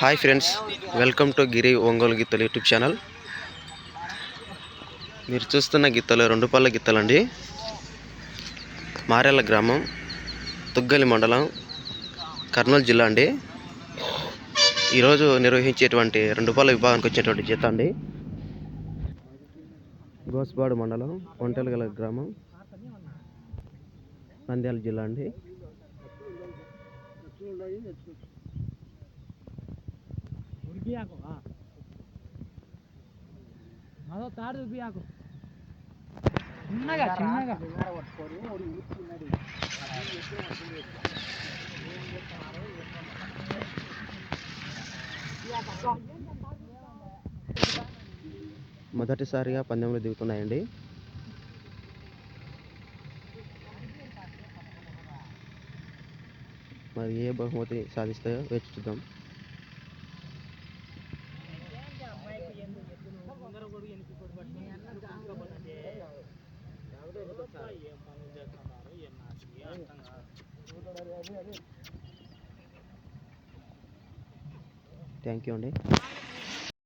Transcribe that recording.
Hi friends welcome to Giri Ongole గిత్తలు YouTube channel. మీరు చూస్తున్న గిత్తలు రెండు పళ్ళ గిత్తలండి మారేళ్ళ గ్రామం తుగ్గలి మండలం కర్నూలు జిల్లా అండి. ఈరోజు నిర్వహించేటువంటి రెండు పళ్ళ విభాగానికి వచ్చేటువంటి జీత అండి. గోస్పాడు మండలం ఒంటెలగల గ్రామం నంద్యాల జిల్లా అండి. ఉరిపియాకు అదో తాడు ఉరిపియాకు చిన్నగా చిన్నగా. మొదటిసారిగా పందెంలో దిగుతున్నాయండి. మరి ఏ బహుమతి సాధిస్తాయో వేచి చూద్దాం. థ్యాంక్ యూ అండి.